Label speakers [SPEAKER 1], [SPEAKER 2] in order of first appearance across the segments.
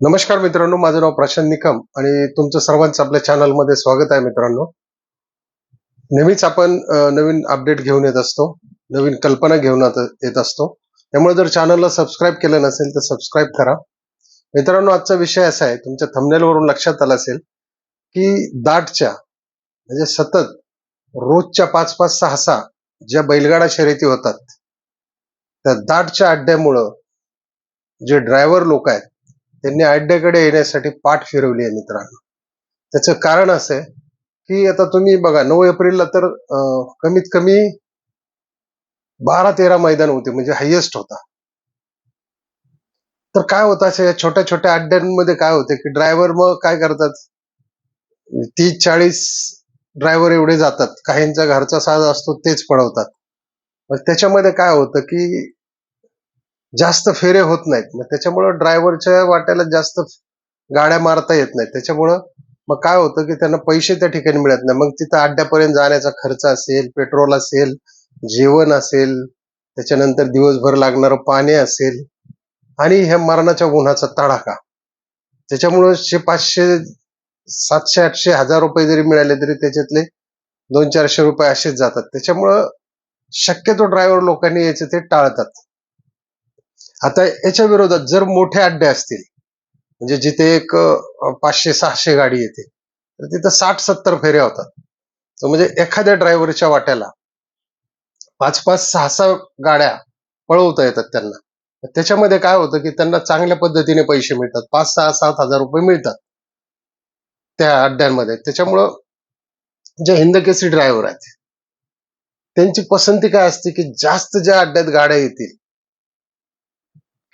[SPEAKER 1] नमस्कार मित्रांनो माझं नाव प्रशांत निकम आणि तुमचं सर्वांचं आपल्या चॅनलमध्ये स्वागत आहे मित्रांनो. नेहमीच आपण नवीन अपडेट घेऊन येत असतो नवीन कल्पना घेऊन येत असतो. त्यामुळे जर चॅनलला सबस्क्राईब केलं नसेल तर सबस्क्राईब करा. मित्रांनो आजचा विषय असा आहे तुमच्या थंबनेलवरून लक्षात आला असेल की दाटच्या म्हणजे सतत रोजच्या पाच पाच सहा सहा ज्या बैलगाडा शर्यती होतात त्या दाटच्या अड्ड्यामुळं जे ड्रायव्हर लोक आहेत त्यांनी अड्ड्याकडे येण्यासाठी पाठ फिरवली आहे मित्रांनो. त्याचं कारण असं आहे की आता तुम्ही बघा नऊ एप्रिलला तर कमीत कमी बारा तेरा मैदान होते म्हणजे हायेस्ट होता. तर काय होतं अशा या छोट्या छोट्या अड्ड्यांमध्ये काय होते की ड्रायव्हर मग काय करतात? तीस चाळीस ड्रायव्हर एवढे जातात. काहींचा घरचा साज असतो तेच पळवतात. मग त्याच्यामध्ये काय होतं की जास्त फेरे होत नाहीत. मग त्याच्यामुळं ड्रायव्हरच्या वाट्याला जास्त गाड्या मारता येत नाहीत. त्याच्यामुळं मग काय होतं की त्यांना पैसे त्या ठिकाणी मिळत नाही. मग तिथं अड्ड्यापर्यंत जाण्याचा खर्च असेल पेट्रोल असेल जेवण असेल त्याच्यानंतर दिवसभर लागणारं पाणी असेल आणि ह्या मरणाच्या उन्हाचा तडाखा. त्याच्यामुळं शे पाचशे सातशे आठशे हजार रुपये जरी मिळाले तरी त्याच्यातले दोन चारशे रुपये असेच जातात. त्याच्यामुळं शक्यतो ड्रायव्हर लोकांनी याचे ते टाळतात. आता याच्या विरोधात जर मोठे अड्डे असतील म्हणजे जिथे एक पाचशे सहाशे गाडी येते तर तिथं साठ सत्तर फेऱ्या होतात. तर म्हणजे एखाद्या ड्रायव्हरच्या वाट्याला पाच पाच सहा सहा गाड्या पळवता येतात त्यांना. त्याच्यामध्ये काय होतं की त्यांना चांगल्या पद्धतीने पैसे मिळतात. पाच सहा सात हजार रुपये मिळतात त्या अड्ड्यांमध्ये. त्याच्यामुळं जे हिंदकेसरी ड्रायव्हर आहेत त्यांची पसंती काय असते की जास्त ज्या अड्ड्यात गाड्या येतील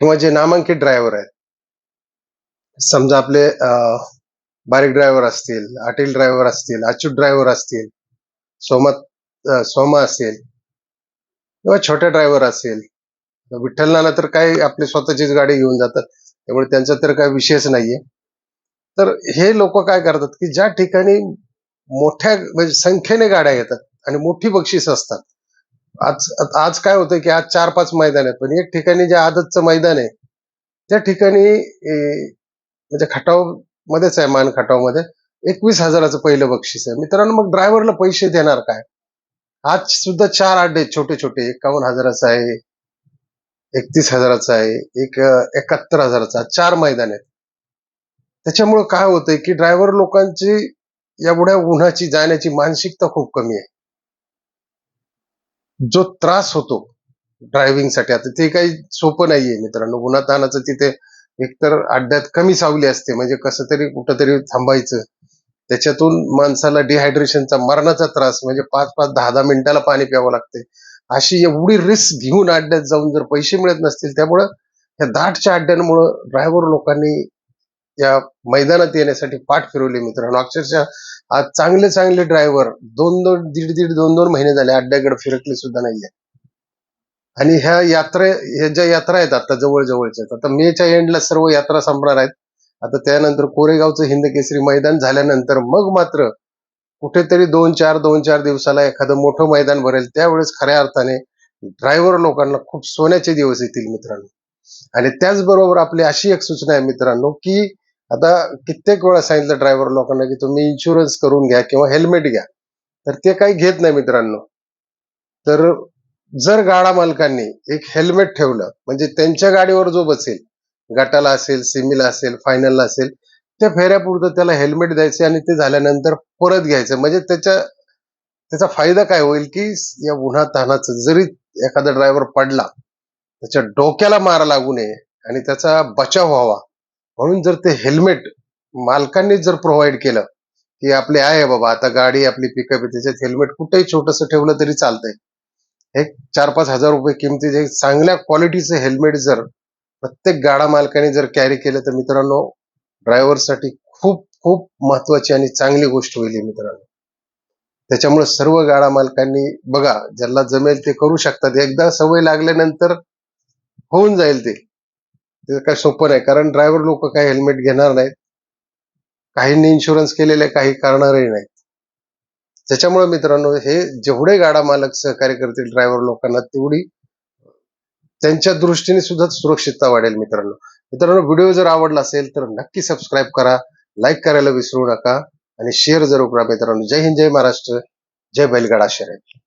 [SPEAKER 1] किंवा जे नामांकित ड्रायव्हर आहेत. समजा आपले बारीक ड्रायव्हर असतील अटील ड्रायव्हर असतील अच्युत ड्रायव्हर असतील सोमा सोमा असेल किंवा छोटे ड्रायव्हर असेल विठ्ठल नाना तर काही आपली स्वतःचीच गाडी घेऊन जातात त्यामुळे त्यांचा तर काही विशेष नाहीये. तर हे लोक काय करतात की ज्या ठिकाणी मोठ्या म्हणजे संख्येने गाड्या येतात आणि मोठी बक्षीस असतात आज आज काय होतं की आज चार पाच मैदान आहेत पण एक ठिकाणी जे आदतचं मैदान आहे त्या ठिकाणी म्हणजे खटाव मध्येच आहे मान खटावमध्ये एकवीस हजाराचं पहिलं बक्षीस आहे. मित्रांनो मग ड्रायव्हरला पैसे देणार काय? आज सुद्धा चार आठ आहेत छोटे छोटे एकावन्न हजाराचा आहे एकतीस हजाराचा आहे एक एकाहत्तर हजाराचा. चार मैदान आहेत. त्याच्यामुळे काय होतंय की ड्रायव्हर लोकांची एवढ्या उन्हाची जाण्याची मानसिकता खूप कमी आहे. जो त्रास होतो ड्रायव्हिंगसाठी आता ते काही सोपं नाहीये मित्रांनो. उन्हातानाचं तिथे एकतर अड्ड्यात कमी सावली असते म्हणजे कसं तरी कुठंतरी थांबायचं. त्याच्यातून माणसाला डिहायड्रेशनचा मरणाचा त्रास म्हणजे पाच पाच दहा दहा मिनिटाला पाणी प्यावं लागते. अशी एवढी रिस्क घेऊन अड्ड्यात जाऊन जर पैसे मिळत नसतील त्यामुळं या दाटच्या अड्ड्यांमुळं ड्रायव्हर लोकांनी या मैदानात येण्यासाठी पाठ फिरवली मित्रांनो. अक्षरशः आज चांगले चांगले ड्रायव्हर दोन दोन दीड दीड दोन दोन महिने झाले अड्ड्याकडे फिरकले सुद्धा नाहीये. आणि ह्या यात्रा ह्या ज्या यात्रा आहेत आता जवळ जवळच्या आता मेच्या एंडला सर्व यात्रा संपणार आहेत. आता त्यानंतर कोरेगावचं हिंद केसरी मैदान झाल्यानंतर मग मात्र कुठेतरी दोन चार दोन चार दिवसाला एखादं मोठं मैदान भरेल. त्यावेळेस खऱ्या अर्थाने ड्रायव्हर लोकांना खूप सोन्याचे दिवस येतील मित्रांनो. आणि त्याचबरोबर आपली अशी एक सूचना आहे मित्रांनो की आता कित्येक वेळा सांगितलं ड्रायव्हर लोकांना की तुम्ही इन्शुरन्स करून घ्या किंवा हेल्मेट घ्या. तर ते काही घेत नाही मित्रांनो. तर जर गाडा मालकांनी एक हेल्मेट ठेवलं म्हणजे त्यांच्या गाडीवर जो बसेल गटाला असेल सिमीला असेल फायनलला असेल त्या फेऱ्यापुरतं त्याला हेल्मेट द्यायचे आणि ते झाल्यानंतर परत घ्यायचं. म्हणजे त्याच्या त्याचा फायदा काय होईल की या उन्हा तानाचं जरी एखादा ड्रायव्हर पडला त्याच्या डोक्याला मारा लागू नये आणि त्याचा बचाव व्हावा. म्हणून जर ते हेल्मेट मालकांनी जर प्रोव्हाइड केलं की आपले आहे बाबा आता गाडी आपली पिकअप आहे त्याच्यात हेल्मेट कुठेही छोटस ठेवलं तरी चालतंय. हे चार पाच हजार रुपये किमतीचे चांगल्या क्वालिटीचं हेल्मेट जर प्रत्येक गाडा मालकाने जर कॅरी केलं तर मित्रांनो ड्रायव्हरसाठी खूप खूप महत्वाची आणि चांगली गोष्ट होईल मित्रांनो. त्याच्यामुळे सर्व गाडा मालकांनी बघा ज्याला जमेल ते करू शकतात. एकदा सवय लागल्यानंतर होऊन जाईल ते. ते काय सोपं नाही. कारण ड्रायव्हर लोक काही हेल्मेट घेणार नाहीत. काहींनी इन्शुरन्स केलेले काही करणारही नाहीत. त्याच्यामुळे मित्रांनो हे जेवढे गाडा मालक सहकार्य करतील ड्रायव्हर लोकांना तेवढी त्यांच्या दृष्टीने सुद्धा सुरक्षितता वाढेल मित्रांनो. मित्रांनो व्हिडिओ जर आवडला असेल तर नक्की सबस्क्राईब करा. लाईक करायला विसरू नका. आणि शेअर जरूर करा मित्रांनो. जय हिंद जय महाराष्ट्र. जय बैलगाडा शर्यत.